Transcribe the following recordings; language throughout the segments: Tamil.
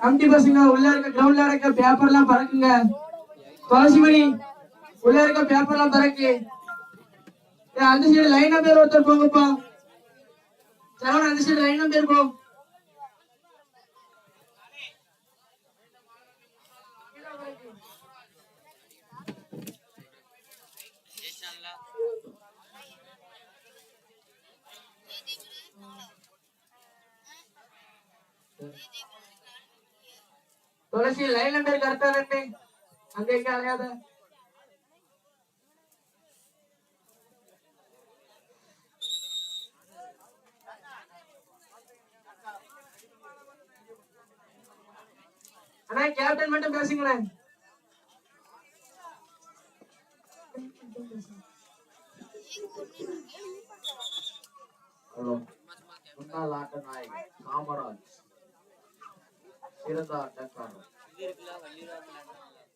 கமிட்டி பசங்க உள்ள இருக்க கிரவுண்ட்ல இருக்க பேப்பர் எல்லாம் பறக்குங்க. துளசிமணி உள்ள இருக்க பேப்பர் எல்லாம் பறக்கு. அந்த சைடு லைனா பேர் ஒருத்தர் போங்கப்பா. சரவணன் அந்த சைடு லைனா பேர் போ. துளசி லைன் பேர் கரெக்டா ரெண்டு அங்க இங்க அலையாத அண்ணா கேப்டன் மட்டும் பேசுங்களேன் ஹலோ முன்னாள் ஆட்ட நாயகன் காமராஜ் ஆட்டக்காரர்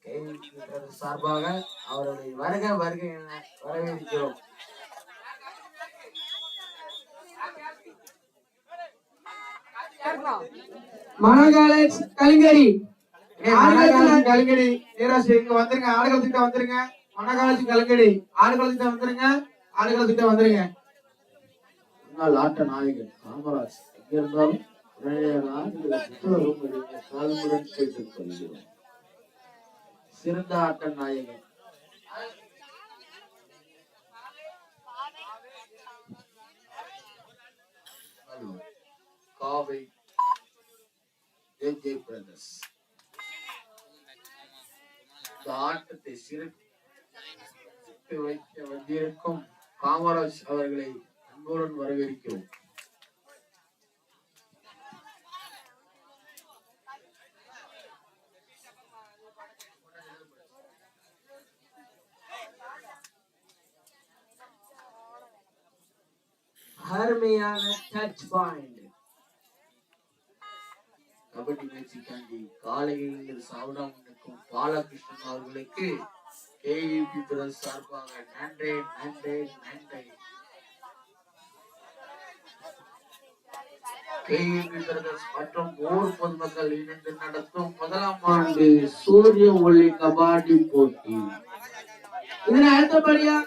கேள்வி சார்பாக அவருடைய வருக வருகை என வரவேற்கிறோம். மனோ காலேஜ் கலிங்கரி கலங்கடி. நீராசி இங்க வந்துருங்க. ஆடுகளத்துக்கிட்ட வந்துருங்க. மனகாலத்து கலங்கடி. ஆடுகளத்துக்கிட்ட வந்துருங்க. ஆடுகளத்துக்கிட்ட வந்துருங்க. முன்னாள் ஆட்ட நாயகன் காமராஜ். எங்க இருந்தாலும் கேட்டுக் சிறந்த ஆட்ட நாயகன் காவை ஜே பிரதர்ஸ் இந்த ஆட்டத்தை சிறப்பு வைக்க வந்திருக்கும் காமராஜ் அவர்களை அன்புடன் வரவேற்கிறோம். கேட்ச் பாயிண்ட் கபடி மேட்சுக்காண்டி காலையில் சாப்பிடாமல் நிற்கும் பாலகிருஷ்ணன் அவர்களுக்கு கேயூபி பிரதர்ஸ் சார்பாக நன்றி நன்றி நன்றி. கேயூபி பிரதர்ஸ் மற்றும் ஊர் பொதுமக்கள் இணைந்து நடத்தும் முதலாம் ஆண்டு சூரிய ஒளி கபாடி போட்டி. இதனை அடுத்தபடியாக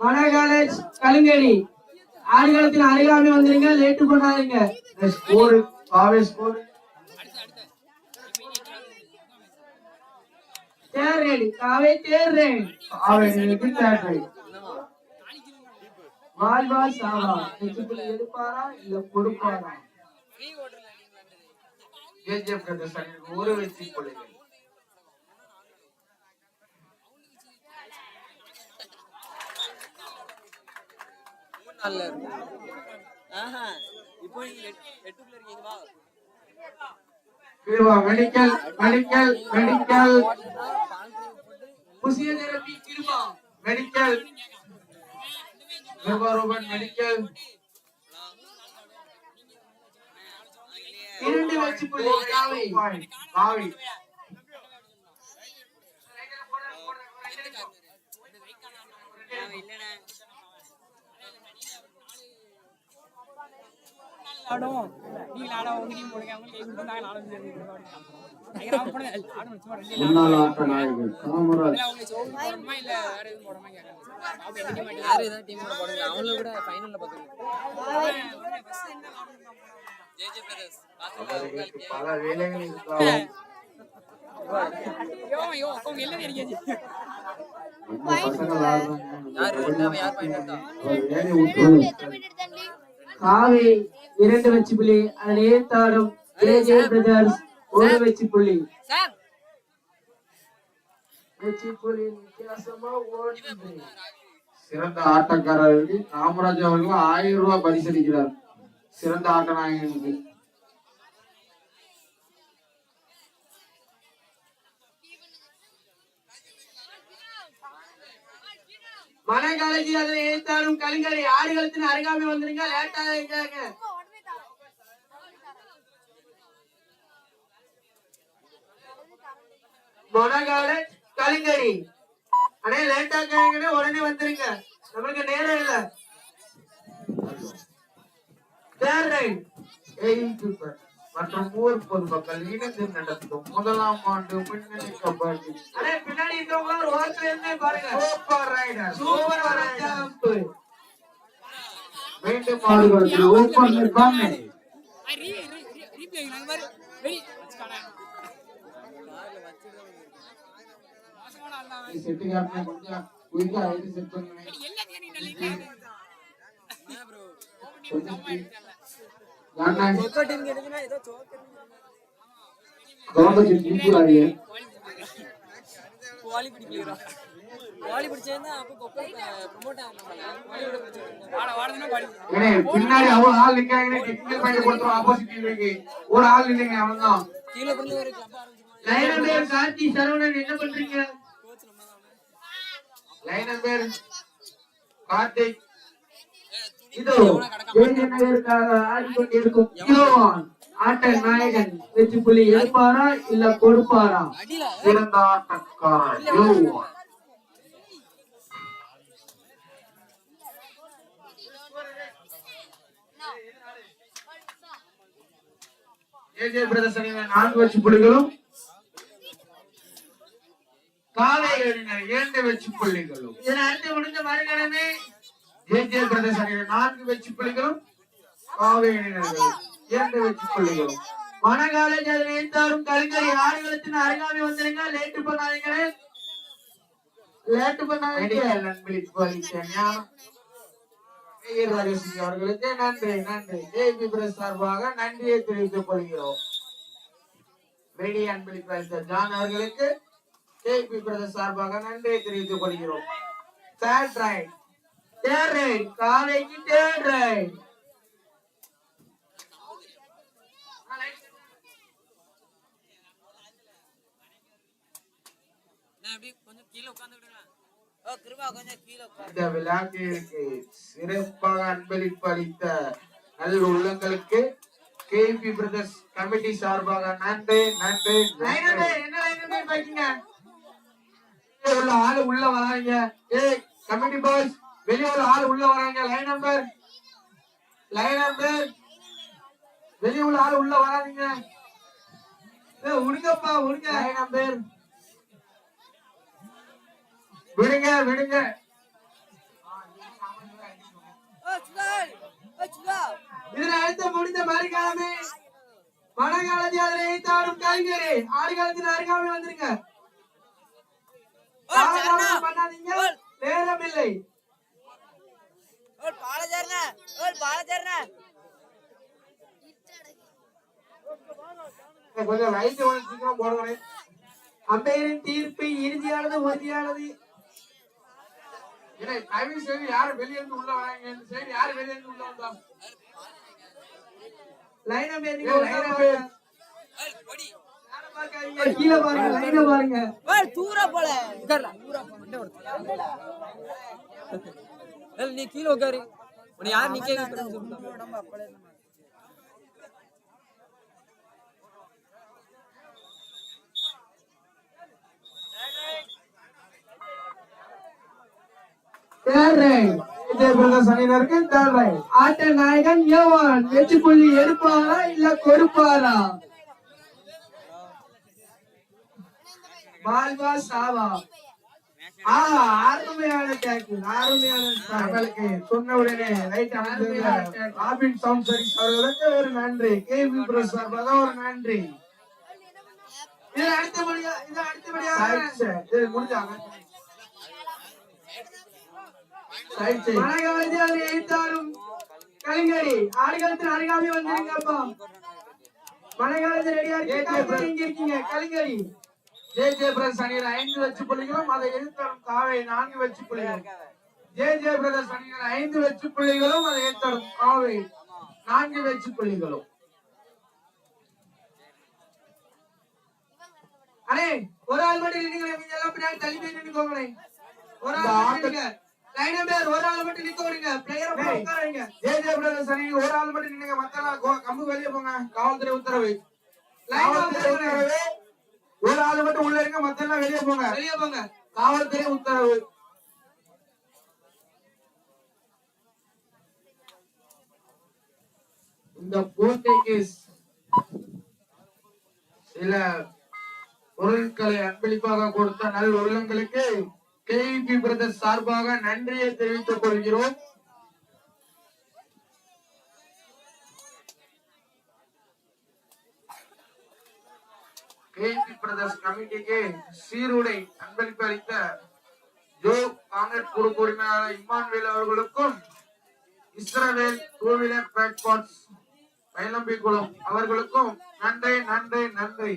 மனகாலேஜ் காலேஜ் ஆடுகளத்தின் அருகாமை வந்துருங்க லேட்டு பண்ணாதீங்க. ஸ்கோர் காவே ஸ்கோர் தேர் ரெடி காவே தேர் ரெடி. காவே தேட்டரை வாழ்வா சாவா நெஞ்சுக்குள்ள எடுப்பாரா இல்ல கொடுப்பாரா? ஜேஜே பிரதர்ஸ் அணிக்கு ஒரு வெற்றி புள்ளிகள் நாள்ல இருக்கு ஆஹா இப்போ நீங்க எட்டு- எட்டுக்குள்ள இருக்கீங்க வா. கிருவா medical medical medical புசிய therapy Kiruba medical Kiruba Ruban medical இரண்டு வெற்றி புள்ளி காவை இல்லண்ணே ஆடும் நீங்க ஆட டீம் போடுங்க அவங்க கை கொடுத்தாங்க நானும் முன்னாள் ஆட்ட நாயகன் காமராஜ் போடணுமா இல்ல வேற எதுவும் போடணுமா கேட்கறாங்க டீம் ஏதாவது போடுங்க அவங்கள கூட ஃபைனல்ல பல வேலைகள் இருந்தாலும் ஐயோ ஐயோ அவங்க எல்லாம் தெரியாது யார் இருந்தா யார் பாயிண்ட் எடுத்தா காவை இரண்டு வெற்றி புள்ளி. அதில் ஏத்தாடும் ஜே பிரதர்ஸ் ஒரு வெற்றி புள்ளி. வித்தியாசமா ஓடுது. சிறந்த ஆட்டக்காரருக்கு காமராஜ் அவர்கள் ஆயிரம் ரூபாய் பரிசளிக்கிறார். சிறந்த ஆட்ட நாயகனுக்கு மன காலேஜில் அதனை ஏத்தாடும் கலிங்கரை காலத்துல அருகாமை வந்துருங்க லேட்டா மனகால கலிங்கரி. அண்ணே லேட்டா இருக்காங்கன்னா உடனே வந்துருங்க. நம்மளுக்கு நேரம் இல்ல. Hello Third right. மற்றும் ஊர் பொதுமக்கள் இணைந்து நடத்தும் முதலாம் ஆண்டு முன்னணி கபடி. பின்னாடி மீண்டும் ஓப்பன். செட்டு கொஞ்சம் குயிக்கா ஐடி செட் பண்ணுங்க எல்லாத்தையும் கோழி கோழி பிடிச்சேன்னா அப்போ ப்ரொமோட் ஆகணும் வாட ஏனே பின்னாடி அவ்வளவு ஆள் நிக்காங்க டெக்னிக்கல் பாயிண்ட் கொடுத்துரும் ஆப்போசிட் டீமுக்கு ஒரு ஆள் கீழே பண்ணி ஒரு கிளப் ஆரம்பிச்சிருக்கோம் லைனா பேர் கார்த்தி சரவணன் என்ன பண்றீங்க? தான். லைனர் பேர் கார்த்திக் இதோ இளைஞர்களுக்காக ஆடிக்கொண்டிருக்கும் யோவான் ஆட்ட நாயகன் வெற்றி புள்ளி எடுப்பாரா இல்ல கொடுப்பாரா? சிறந்த யோவான் ஏஜே அணியினர் நான்கு வச்சு புள்ளிகளும் காலை அணியினர் இரண்டு வச்சு புள்ளிகளும் இதன் அடுத்து முடிஞ்ச மறுகணமே ஏஞ்சியல் பிரதர்ஸ் அணியினர் நான்கு வச்சு புள்ளிகளும் காவை அணியினர்கள் இரண்டு வச்சு புள்ளிகளும். மணகால நினைத்தாரும் கலைஞர் ஆடுகளத்தின் அருகாமை வந்துருங்க லேட்டு பண்ணாதீங்க லேட்டு பண்ணாதீங்க மெடிக்கல் அவர்களுக்கு நன்றி நன்றி. ஜேபி பிரஸ் சார்பாக நன்றியை தெரிவித்துக் கொள்கிறோம். வெடி அன்பளிப்பு அளித்த ஜான் அவர்களுக்கு ஜேபி பிரதர் சார்பாக நன்றியை தெரிவித்துக் கொள்கிறோம். தேர்ட் ரைட் தேர்ட் ரைட் காலைக்கு தேர்ட் ரைட் நான் அப்படியே கொஞ்சம் கீழே உட்காந்துக்கிடுங்களா ஓ கிருபா கொஞ்சம் கீழே உட்காரு. இந்த விழாக்கிற்கு சிறப்பாக அன்பளிப்பு அளித்த நல்ல உள்ளங்களுக்கு கேபி பிரதர்ஸ் கமிட்டி சார்பாக நன்றி நன்றி என்ன உள்ள ஆளு உள்ள வராங்க ஏய் கமிட்டி பாய்ஸ் வெளியே உள்ள ஆளு உள்ள வராங்க. லைன் நம்பர் லைன் நம்பர் வெளியே உள்ள ஆளு உள்ள வராதீங்க. ஏய், விடுங்கப்பா விடுங்க லைன் நம்பர் விடுங்க விடுங்க. இதனை அடுத்து முடிந்த மறுகாலமே மணக்காலத்தில் அதனை தாடும் கலைஞரே ஆடுகளத்தின் அருகாமை வந்துருங்க. பண்ணாதீங்க நேரம் இல்லை. ஓ பாலச்சரண ஓ பாலச்சரண கொஞ்சம் லைட் சீக்கிரம் அம்பையரின் தீர்ப்பு இறுதியானது உறுதியானது. ஏன்னா தயவு செய்து யாரும் வெளியே இருந்து உள்ள வராங்க? இந்த சைடு யாரு வெளியே இருந்து உள்ள வந்தா? லைன் ஏய், லைன் கீழே பாருங்க லைனை பாருங்க. தூர போல. தூர ஏய் நீ கீழே உட்காரு உன்னை யார் நிக்க ஆட்ட நாயகன் யோவான் வெற்றி புள்ளி எடுப்பாரா இல்ல கொடுப்பாரா? பால்வா சாவா. அருமையான டேக்கிள் அருமையான சொன்ன உடனே ரைட் அமைந்த ராபின் சவுண்ட் சர்வீஸ் அவர்களுக்கு ஒரு நன்றி. கேபி சார்பாக ஒரு நன்றி. இது அடுத்தபடியா இது அடுத்தபடியா. இது முடிஞ்சாங்க. மழைக்காலத்தில் அதை எழுத்தாரும் கலைஞரி ஆடுகளத்தில் அருகாமை வந்திருங்கப்பா மழைக்காலத்தில் ரெடியா இருக்கீங்க கலைஞரி ஜே ஜே பிரதர்ஸ் அணியில் ஐந்து வெற்றி புள்ளிகளும் அதை எதிர்த்தரும் காவை நான்கு வெற்றி புள்ளிகளும் ஜே ஜே பிரதர்ஸ் அணியில் ஐந்து வெற்றி புள்ளிகளும் அதை எதிர்த்தரும் காவை நான்கு வெற்றி புள்ளிகளும். அண்ணே ஒரு ஆள் மட்டும் நின்னுங்க நீங்க எல்லாம் பின்னாடி தள்ளி போய் நின்னுக்கோங்களே ஒரு ஆள் நின்னுங்க லைன் நம்பர் ஒரு ஆள் மட்டும் நிக்க விடுங்க. பிளேயர் டேய். உட்கார வைங்க ஜே ஜே பிரதர்ஸ் அணியில் ஒரு ஆள் மட்டும் நின்னுங்க. மத்தெல்லாம் கோ- கம்பு வெளியே போங்க. காவல்துறை உத்தரவு. லைன் உத்தரவு ஒரு ஆள் மட்டும் உள்ள இருங்க மத்தெல்லாம் வெளியே போங்க. வெளியே போங்க. காவல்துறை உத்தரவு. இந்த போட்டிக்கு சில பொருட்களை அன்பளிப்பாக கொடுத்த நல் உள்ளங்களுக்கு கேபி பிரதர்ஸ் சார்பாக நன்றியை தெரிவித்துக் கொள்கிறோம். கேபி பிரதர்ஸ் கமிட்டிக்கு சீருடை அன்பளிப்பு அளித்த ஜோ காங்கிரஸ் குழு உரிமையாளர் இம்மான்வேல் அவர்களுக்கும் இஸ்ரவேல் டூ வீலர் பிளாட்பார்ட்ஸ் மயிலம்பி குளம் அவர்களுக்கும் நன்றி நன்றி நன்றி.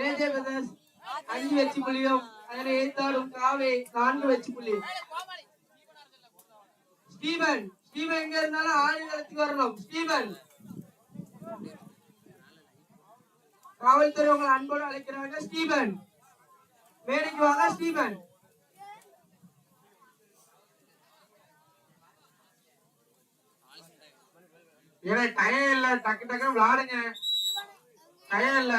ஏஜே பிரதர்ஸ் அஞ்சு வச்சு புள்ளியும் அதனை ஏத்தாடும் காவே நான்கு வச்சு புள்ளி. ஸ்டீவன் ஸ்டீவன் எங்க இருந்தாலும் ஆயுதத்துக்கு வரணும். ஸ்டீவன் காவல்துறை உங்களை அன்போடு அழைக்கிறாங்க ஸ்டீபன். மேடைக்கு வாங்க ஸ்டீபன். ஏன்னா டயம் இல்ல. டக்கு டக்கு விளாடுங்க. டயம் இல்ல.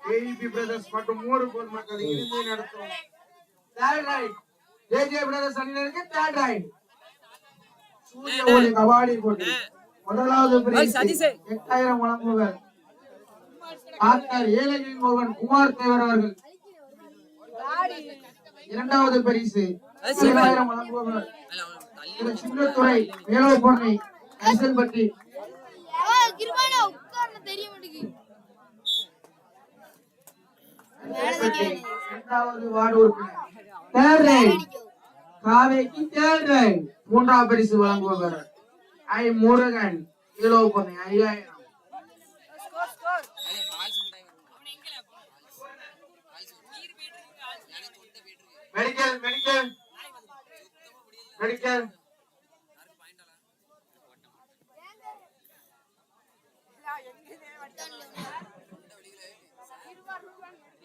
ஏஇபி பிரதர்ஸ் மற்றும் மூணு பொதுமக்கள் இருந்து நடத்தும் தேர்ட் ரைட் ஜேஜே பிரதர்ஸ் அணியினருக்கு தேர்ட் ரைட் சூரிய ஒளி கபாடி போட்டி. முதலாவது பிரிவு. எட்டாயிரம் வழங்குவர் டாக்டர் ஏழைகளின் ஒருவன் குமார் தேவர் அவர்கள். இரண்டாவது பரிசு. ஐயாயிரம் வழங்குபவர். திரு சின்னத்துறை மேலோப்பண்ணை மாட்டேங்குது இரண்டாவது வார்டு உறுப்பினர். காவேக்கு தேர்ட் ரைட் மூன்றாவது பரிசு வழங்குபவர். ஐ முருகன் மேலோப்பண்ணை ஐயாயிரம் மெடிக்கல் மெடிக்கல் மெடிக்கல்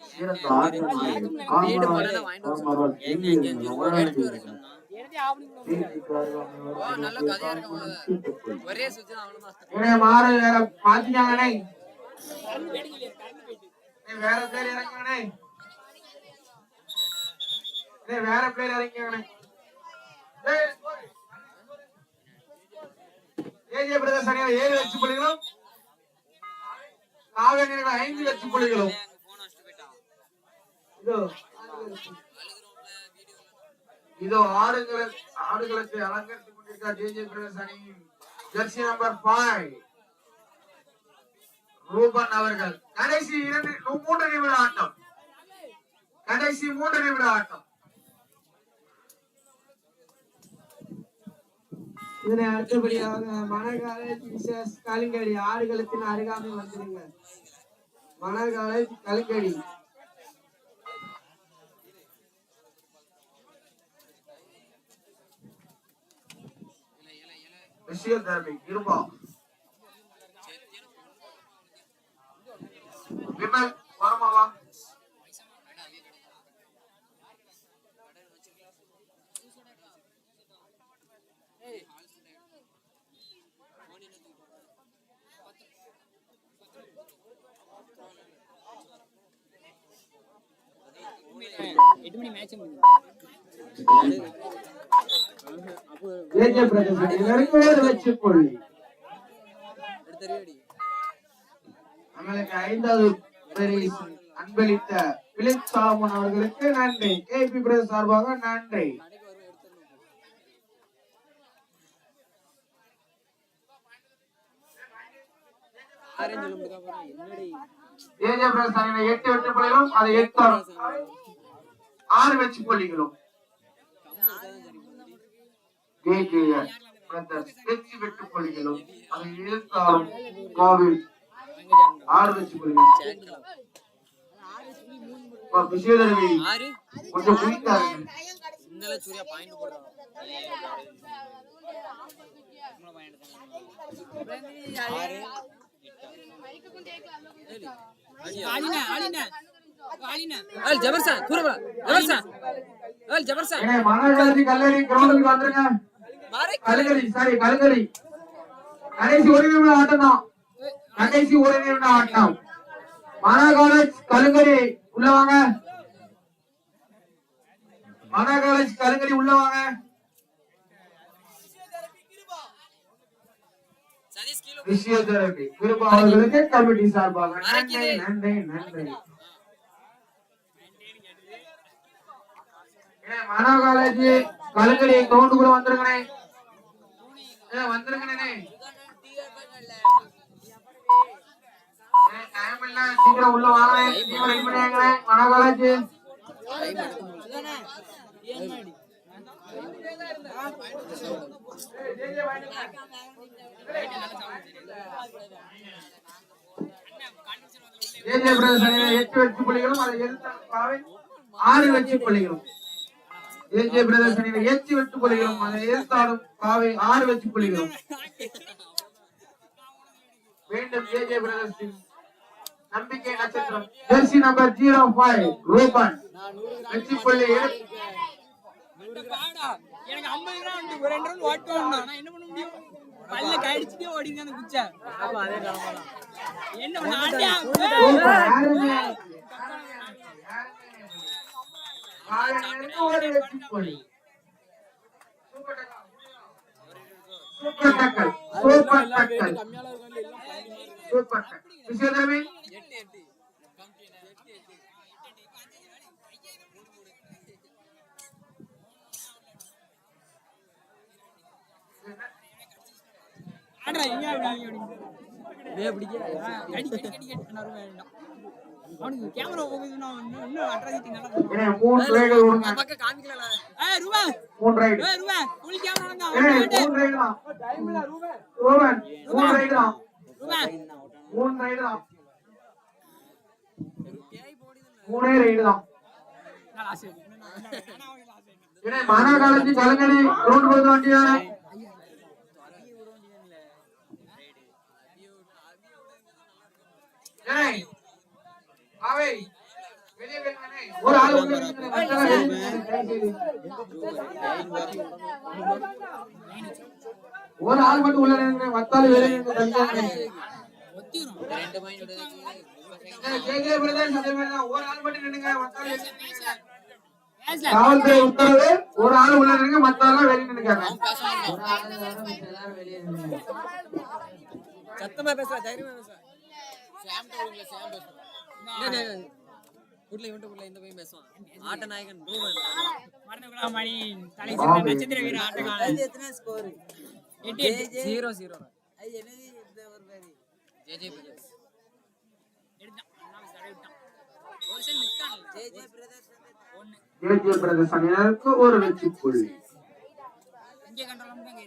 சிறந்த ஆட்டநாயகன் காமராஜ் அவர்கள் எடுத்து ஆவணி மாற வேற மாத்திக்காங்கண்ணே வேற பேர் இறங்குங்கண்ணே ஏய், வேற பேர் sorry. ஏஜே பிரதர்ஸ் அணியில ஏழு வெற்றி புள்ளிகளும் காவிரி ஐந்து வெற்றி புள்ளிகளும். இதோ. இதோ ஆடுகளை ஆடுகளுக்கு அலங்கரித்துக் கொண்டிருக்கார் ஜேஜே பிரதர்ஸ் அணியின் ஜெர்சி நம்பர் ஃபைவ் ரூபன் அவர்கள். கடைசி இரண்டு மூன்று நிமிட ஆட்டம். கடைசி மூன்று நிமிட ஆட்டம். இதனை அடுத்தபடியாக மணக்காலை விசேஷ் கலிங்கடி ஆடுகளத்தின் அருகாமை வந்துடுங்க மணக்காலை கலிங்கடி. விஷயம் தர்மி. இருபா விமல் வரமாவா? எட்டு மணி மேட்ச் முடிஞ்சு புள்ளி நம்மளுக்கு ஐந்தாவது பரிசு அன்பளித்த பிலிப் அவர்களுக்கு நன்றி. பிரதர்ஸ் சார்பாக நன்றி. எட்டு வெற்றி புள்ளிகளும் அது எட்டு ஆறு வெற்றி புள்ளிகளும் ஜேஜே பிரதர்ஸ் வெற்றி வெற்றி புள்ளிகளும் அது கோவில் ஆறு கொஞ்சம் ஏய் ஜபர்சா ஜபர்சா ஜபர்சா கல்லூரி கிரௌண்டுக்கு வந்துருங்க. மாரே கலுங்கரி சாரி கலுங்கரி கடைசி ஒரு நிமிடம் ஆட்டம் தான். கடைசி ஒரு நிமிடம் ஆட்டம். மானா காலேஜ் கலுங்கரி உள்ள வாங்க. மனா காலேஜ் கருங்கடி உள்ள வாங்க. பிசியோதெரபி. கிருபா அவர்களுக்கு கமிட்டி சார்பாக நன்றி நன்றி நன்றி. மனா காலேஜ் கருங்கடி கவுண்டுக்குள்ள வந்துருங்கண்ணே ஏ, வந்துருங்கண்ணே டைம் இல்ல சீக்கிரம் உள்ள வாங்க. சீக்கிரம் எட்டு வெற்றி புள்ளிகளும் அதை எதிர்த்த ஆறு வெற்றி புள்ளிகளும். ஏஜே பிரதர்ஸ் அணியினர் எட்டு வெற்றி புள்ளிகளும் அதை எதிர்த்தாடும் பாவை ஆறு வெற்றி புள்ளிகளும் மீண்டும் ஏஜே பிரதர்ஸ் நம்பிக்கை நட்சத்திரம். Jersey number zero five Ruban. வெற்றி புள்ளி. எனக்கு 50 ரூபா வந்து ஒரு ரெண்டு ரவுண்ட் ஓட்டுவான்டா. நான் என்ன பண்ண முடியும்? பல்ல கடிச்சிட்டே ஓடிங்க அந்த குச்சை. என்ன பண்ண ஆட்டியா? ஒரு வெற்றி புள்ளி super tackle super tackle super Vijayadevi ஆடுறா, எங்க அப்படி, எங்க அப்படி? ஆ, கடி, கடி, கடி, கடி. அவனுக்கு கேமரா போகுதுன்னா இன்னும் இன்னும் atrocity நல்லா மூணு ரைடு விடுங்க பக்கம் காமிக்கல ஏய், ரூபா. மூணு ரைடு ஏய், ரூபா. full camera வாங்க. ஏய், அவன் வேண்டாம். மூணு ரைடு தான் ரோமன் மூணு ரைடு தான் ரூபா. மூணு ரைடு தான் மூணே ரைடு தான் நான் ஆயிட்டேன். ஏன்னா மகா காலேஜ் கலங்கடி ரோடு போது வண்டியா ஏய் ஒரு ஆள் ஒரு ஆள் மட்டும் உள்ள மத்தாள். பேசல. காவல்துறை உத்தரவு ஒரு ஆள் உள்ள நின்னுங்க மத்தாள் வெளியே நின்னுக்காங்க சத்தமா பேசுற தைரியமா பேசுற சாம் டவுன்ல சாம் உள்ள இவன்ட்ட உள்ள இந்த போய் பேசுவான். ஆட்ட நாயகன் ரூபன் மறந்து விடாம மணி தலை சிறந்த நட்சத்திர வீரர் ஆட்டக்காரன். எத்தனை ஸ்கோர் எட்டு எட்டு. Zero zero. அது என்னது? இந்த ஒரு பேரு பிரதர்ஸ். எடுத்தான். ஒரு பிரதர்ஸ். பிரதர்ஸ் ஒரு வெற்றி புள்ளி. இங்கே கண்ட்ரோல் தான்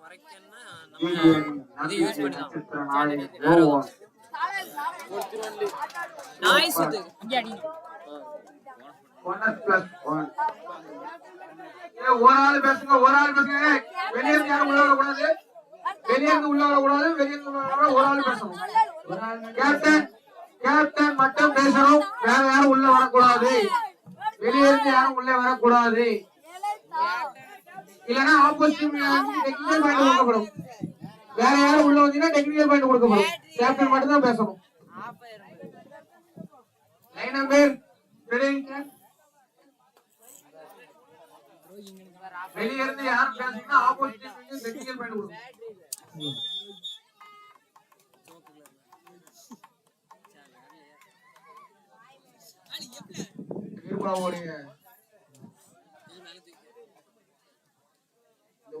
குறைக்கணும் நம்ம யூஸ் பண்ணி ஒன் ஒரு ஆள் பேசுங்க ஒரு ஆள் பேசுங்க வெளியே இருந்து யாரும் உள்ள வரக்கூடாது வெளியே இருந்து உள்ள வரக்கூடாது வெளியே ஒரு ஆள் பேசணும் கேப்டன் கேப்டன் மட்டும் பேசணும். வேற யாரும் உள்ள வரக்கூடாது. வெளியே இருந்து யாரும் உள்ள வரக்கூடாது. இல்லனா ஆப்போசிட் டெக்னிக்கல் பாயிண்ட் கொடுக்கப்படும். வேற யாரும் உள்ள வந்தீங்கன்னா டெக்னிக்கல் பாயிண்ட் கொடுக்கப்படும். கேப்டன் மட்டும் தான் பேசணும். லைன் நம்பர் வெளியே இருந்து யாரும் பேசுனா ஆப்போசிட் டெக்னிக்கல் பண்ணி கொடுங்க.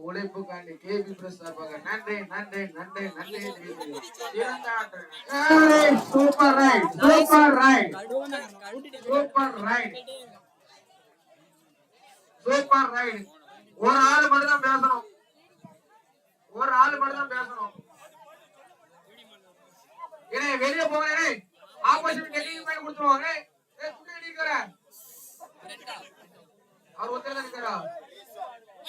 உழைப்புக்காண்டி கேபி பிரஸ் சார்பாக நன்றி நன்றி நன்றி நன்றி super right super right super right super right ஒரு ஆள் மட்டும் தான் பேசணும். ஒரு ஆள் மட்டும் தான் பேசணும். ஏனே வெளியே போங்க ஆப்போசிட் டெக்னிக் பண்ணி கொடுத்துருவாங்க. அவர் ஒருத்தர் தான் இருக்கிறா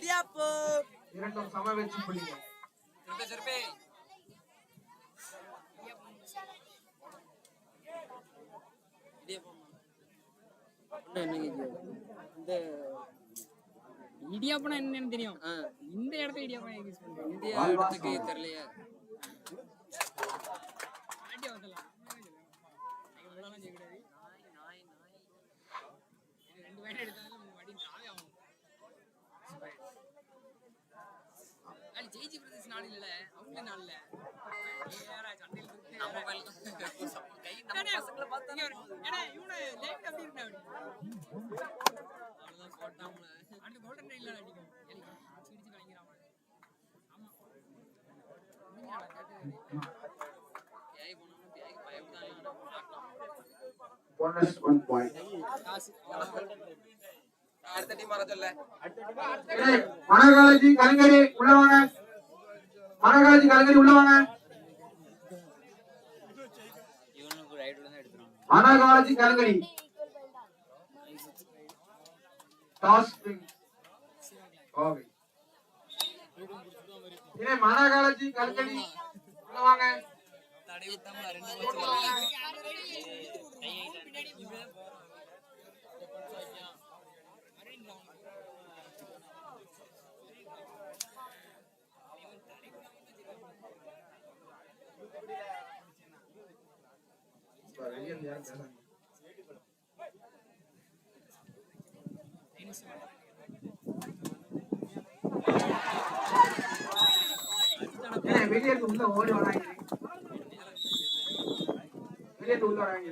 மாலை கொஞ்சம் பொறுத்தாரேன் இடியாப்போ இரண்டும் சம வெற்றி புள்ளிகள். திருப்பி திருப்பி இடியாப்பம் இந்த இடியாப்பனா என்னன்னு தெரியும். இந்த இடத்துல இடியாப்பம் யூஸ் பண்றேன் இந்தியா இடத்துக்கு தெரியலையே. நாளை ஜெயிச்சி பிரதேஷ் நாள் இல்ல. அவங்க நாள் ஏன்னா இவனை லேட் அப்படி இருந்தா அவ்வளவுதான் போட்டாம்ல அந்த கோல்டன் ரைட்ல அடிக்கும். எனக்கு சிடிச்சு கலங்கிறான் ஆமா முடிஞ்சாடா கேட்டு ஏய் போனோம் ஏய் பயப்படாத போனஸ் ஒன் பாயிண்ட் காசு அடுத்த டீம் வர சொல்ல. மனகாலஜி கலைஞரி உள்ள வாங்க கலைஞர் உள்ளவாங்க உள்ள வாங்க. இவனுக்கு ரைட் தான் மனகாலஜி ஓகே. உள்ள வாங்க. தடை விட்டாமல ரெண்டு மேட்ச் ஏ வெளியே இருந்து உள்ள ஓடி வராங்க வெளியே இருந்து உள்ள வராங்க